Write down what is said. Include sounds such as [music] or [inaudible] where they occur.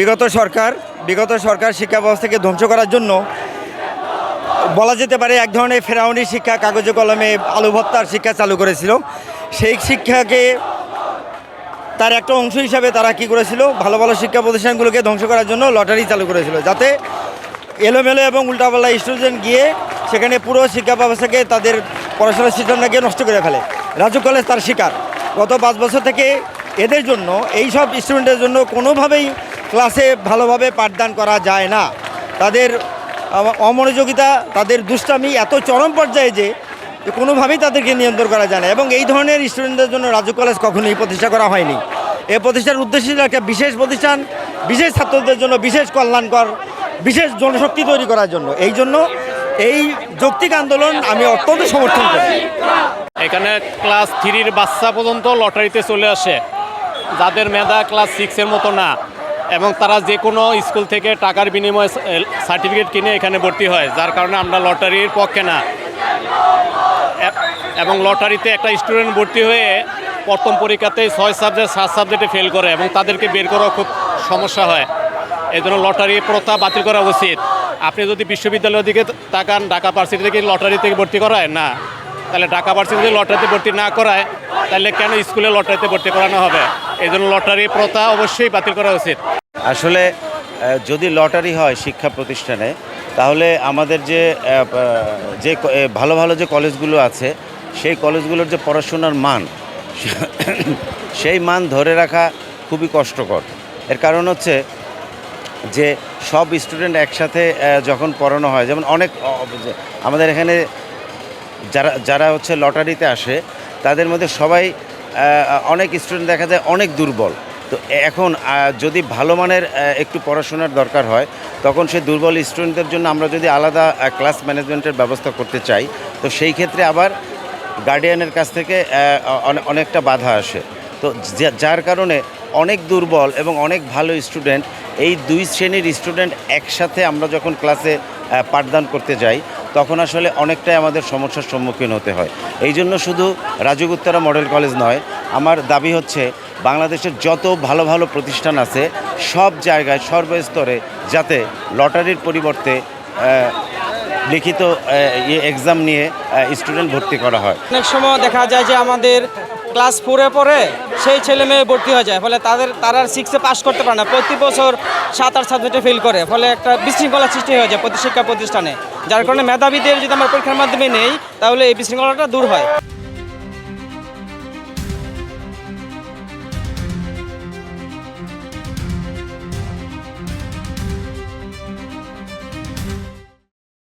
বিগত সরকার বিগত সরকার শিক্ষা ব্যবস্থাকে ধ্বংস করার জন্য বলা যেতে পারে এক ধরনের ফেরাউনি শিক্ষা কাগজে কলমে আলু ভত্তার শিক্ষা চালু করেছিল। সেই শিক্ষাকে তার একটা অংশ হিসাবে তারা কি করেছিল? ভালো ভালো শিক্ষা প্রতিষ্ঠানগুলোকে ধ্বংস করার জন্য লটারি চালু করেছিল, যাতে এলোমেলো এবং উল্টাপাল্টা স্টুডেন্ট গিয়ে সেখানে পুরো শিক্ষা ব্যবস্থাকে তাদের পড়াশোনার সিস্টেমটাকে নষ্ট করে ফেলে। রাজু কলেজ তার শিকার। গত পাঁচ বছর থেকে এদের জন্য এই সব স্টুডেন্টের জন্য কোনোভাবেই ক্লাসে ভালোভাবে পাঠদান করা যায় না। তাদের অমনোযোগিতা, তাদের দুষ্টামি এত চরম পর্যায়ে যে কোনোভাবেই তাদেরকে নিয়ন্ত্রণ করা যায় না এবং এই ধরনের স্টুডেন্টদের জন্য রাজ্য কলেজ কখনোই প্রতিষ্ঠা করা হয়নি। এই প্রতিষ্ঠার উদ্দেশ্য ছিল একটা বিশেষ প্রতিষ্ঠান, বিশেষ ছাত্রদের জন্য বিশেষ কল্যাণকর, বিশেষ জনশক্তি তৈরি করার জন্য। এই জন্য এই যৌক্তিক আন্দোলন আমি অত্যন্ত সমর্থন করি। এখানে ক্লাস থ্রির বাচ্চা পর্যন্ত লটারিতে চলে আসে। যাদের মেধা ক্লাস সিক্সের মতো না। এবং তারা যে কোনো স্কুল থেকে টাকার বিনিময়ে সার্টিফিকেট কিনে এখানে ভর্তি হয়, যার কারণে আমরা লটারির পক্ষে না। এবং লটারিতে একটা স্টুডেন্ট ভর্তি হয়ে প্রথম পরীক্ষাতে ছয় সাবজেক্ট, সাত সাবজেক্টে ফেল করে এবং তাদেরকে বের করা খুব সমস্যা হয়। এই জন্য লটারি প্রথা বাতিল করা উচিত। আপনি যদি বিশ্ববিদ্যালয়ের দিকে তাকান, ঢাকা ভার্সিটি থেকে লটারি থেকে ভর্তি করায়? না। তাহলে ঢাকা ভার্সিটি যদি লটারিতে ভর্তি না করায়, তাহলে কেন স্কুলে লটারিতে ভর্তি করানো হবে? এই জন্য লটারি প্রথা অবশ্যই বাতিল করা উচিত। আসলে যদি লটারি হয় শিক্ষা প্রতিষ্ঠানে, তাহলে আমাদের যে যে ভালো ভালো যে কলেজগুলো আছে, সেই কলেজগুলোর যে পড়াশোনার মান, [coughs] সেই মান ধরে রাখা খুবই কষ্টকর। এর কারণ হচ্ছে যে, সব স্টুডেন্ট একসাথে যখন পড়ানো হয়, যেমন অনেক আমাদের এখানে যারা যারা হচ্ছে লটারিতে আসে, তাদের মধ্যে সবাই অনেক স্টুডেন্ট দেখা যায় অনেক দুর্বল। তো এখন যদি ভালো মানের একটু পড়াশোনার দরকার হয়, তখন সেই দুর্বল স্টুডেন্টদের জন্য আমরা যদি আলাদা ক্লাস ম্যানেজমেন্টের ব্যবস্থা করতে চাই, তো সেই ক্ষেত্রে আবার গার্ডিয়ানের কাছ থেকে অনেকটা বাধা আসে। তো যার কারণে অনেক দুর্বল এবং অনেক ভালো স্টুডেন্ট এই দুই শ্রেণির স্টুডেন্ট একসাথে আমরা যখন ক্লাসে পাঠদান করতে যাই তখন আসলে অনেকটাই আমাদের সমস্যার সম্মুখীন হতে হয়। এই জন্য শুধু রাজগুত্তরা মডেল কলেজ নয়, আমার দাবি হচ্ছে বাংলাদেশের যত ভালো ভালো প্রতিষ্ঠান আছে, সব জায়গায়, সর্বস্তরে যাতে লটারির পরিবর্তে লিখিত এক্সাম নিয়ে স্টুডেন্ট ভর্তি করা হয়। অনেক সময় দেখা যায় যে আমাদের ক্লাস ফোরে পড়ে সেই ছেলে মেয়ে ভর্তি হয়ে যায়, ফলে তাদের, তারা সিক্সে পাস করতে পারে না। প্রতি বছর সাত আট সাবজেক্টে ফেল করে, ফলে একটা বিশৃঙ্খলা সৃষ্টি হয়ে যায় প্রতি শিক্ষা প্রতিষ্ঠানে। যার কারণে মেধাবীদের যদি আমরা পরীক্ষার মাধ্যমে নেই তাহলে এই বিশৃঙ্খলাটা দূর হয়।